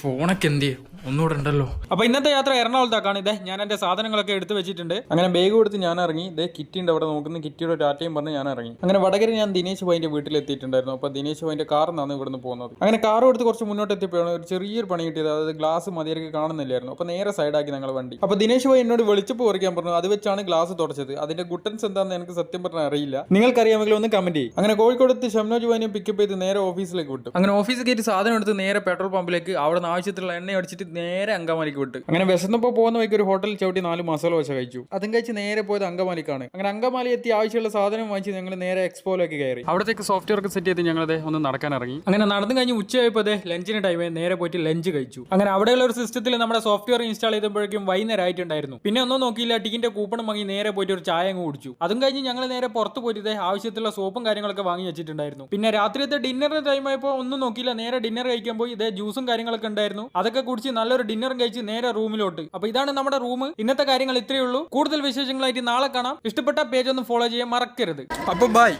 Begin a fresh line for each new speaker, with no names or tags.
ഫോണൊക്കെ എന്തിയെ ഒന്നുകൂടെ ഉണ്ടല്ലോ. അപ്പൊ ഇന്നത്തെ യാത്ര എറണാകുളത്താക്കാണ്. ഇതേ ഞാൻ എന്റെ സാധനങ്ങളൊക്കെ എടുത്തു വെച്ചിട്ടുണ്ട്. അങ്ങനെ ബാഗ് കൊടുത്ത് ഞാൻ ഇറങ്ങി. ഇതേ കിറ്റി ഉണ്ട് അവിടെ നോക്കുന്ന. കിറ്റിയുടെ ടാറ്റയും പറഞ്ഞ് ഞാൻ ഇറങ്ങി. അങ്ങനെ വടകര ഞാൻ ദിനേശ് ഭായിന്റെ വീട്ടിൽ എത്തിയിട്ടുണ്ടായിരുന്നു അപ്പൊ ദിനേശ് ഭായിന്റെ കാർ നിന്നാണ് ഇവിടുന്ന് പോകുന്നത്. അങ്ങനെ കാർ എടുത്ത് കുറച്ച് മുന്നോട്ട് എത്തിയപ്പോഴാണ് ഒരു ചെറിയൊരു പണി കിട്ടിയത്. അതായത് ഗ്ലാസ് മതിയായിരിക്കും കാണുന്നില്ലായിരുന്നു. അപ്പൊ നേരെ സൈഡാക്കി ഞങ്ങൾ വണ്ടി. അപ്പൊ ദിനേശ് ഭായി എന്നോട് വെളിച്ചപ്പ് പറിക്കാൻ പറഞ്ഞു അത് വെച്ചാണ് ഗ്ലാസ് തുടച്ചത്. അതിന്റെ ഗുട്ടൻസ് എന്താണെന്ന് എനിക്ക് സത്യം പറഞ്ഞാൽ അറിയില്ല. നിങ്ങൾക്കറിയാമെങ്കിൽ ഒന്ന് കമന്റ് ചെയ്യും. അങ്ങനെ കോഴിക്കോട് എത്തി ഷംനോജ് ഭായിനെ പിക്കപ്പ് ചെയ്ത് നേരെ ഓഫീസിലേക്ക് വിട്ടു. അങ്ങനെ ഓഫീസിൽ കയറ്റി സാധനം എടുത്ത് നേരെ പെട്രോൾ പമ്പിലേക്ക് അവിടെ നിന്ന് ആവശ്യത്തിലുള്ള എണ്ണ അടിച്ചിട്ട് നേരെ അങ്കമാലിക്ക് വിട്ടു. അങ്ങനെ വിശന്നപ്പോൾ പോകുന്ന വഴിക്ക് ഒരു ഹോട്ടലിൽ ചവിട്ടി നാല് മസാല ദോശ കഴിച്ചു. അതും കഴിച്ച് നേരെ പോയത് അങ്കമാലിക്കാണ്. അങ്ങനെ അങ്കമാലി എത്തി ആവശ്യമുള്ള സാധനം വാങ്ങിച്ച് ഞങ്ങൾ നേരെ എക്സ്പോയിലേക്ക് കയറി. അവിടത്തേക്ക് സോഫ്റ്റ്വെയർ ഒക്കെ സെറ്റ് ചെയ്ത് ഞങ്ങൾ ഒന്ന് നടക്കാൻ ഇറങ്ങി. അങ്ങനെ നടന്നു കഴിഞ്ഞ് ഉച്ചയായപ്പോൾ അതെ ലഞ്ചിന് ടൈമേ നേരെ പോയിട്ട് ലഞ്ച് കഴിച്ചു. അങ്ങനെ അവിടെയുള്ള ഒരു സിസ്റ്റത്തിൽ നമ്മുടെ സോഫ്റ്റ്വെയർ ഇൻസ്റ്റാൾ ചെയ്തപ്പോഴേക്കും വൈകുന്നേരം ആയിട്ടുണ്ടായിരുന്നു. പിന്നെ ഒന്നും നോക്കിയില്ല ടിക്കിന്റെ കൂപ്പൺ വാങ്ങി നേരെ പോയിട്ട് ഒരു ചായ അങ്ങ് കുടിച്ചു. അതും കഴിഞ്ഞ് ഞങ്ങൾ നേരെ പുറത്ത് പോയിട്ട് ആവശ്യത്തിലുള്ള സോപ്പും കാര്യങ്ങളൊക്കെ വാങ്ങി വെച്ചിട്ടുണ്ടായിരുന്നു. പിന്നെ രാത്രിയത്തെ ഡിന്നറിന്റെ ടൈം ആയപ്പോൾ ഒന്നും നോക്കിയില്ല. നേരെ ഡിന്നർ കഴിക്കാൻ പോയി. ഇതേ ജ്യൂസും കാര്യങ്ങളൊക്കെ ഉണ്ടായിരുന്നു. അതൊക്കെ കുടിച്ച് നല്ലൊരു ഡിന്നറും കഴിച്ച് നേരെ റൂമിലോട്ട്. അപ്പൊ ഇതാണ് നമ്മുടെ റൂം. ഇന്നത്തെ കാര്യങ്ങൾ ഇത്രയേ ഉള്ളൂ. കൂടുതൽ വിശേഷങ്ങളായിട്ട് നാളെ കാണാം. ഇഷ്ടപ്പെട്ട പേജ് ഒന്ന് ഫോളോ ചെയ്യാൻ മറക്കരുത്. അപ്പൊ ബൈ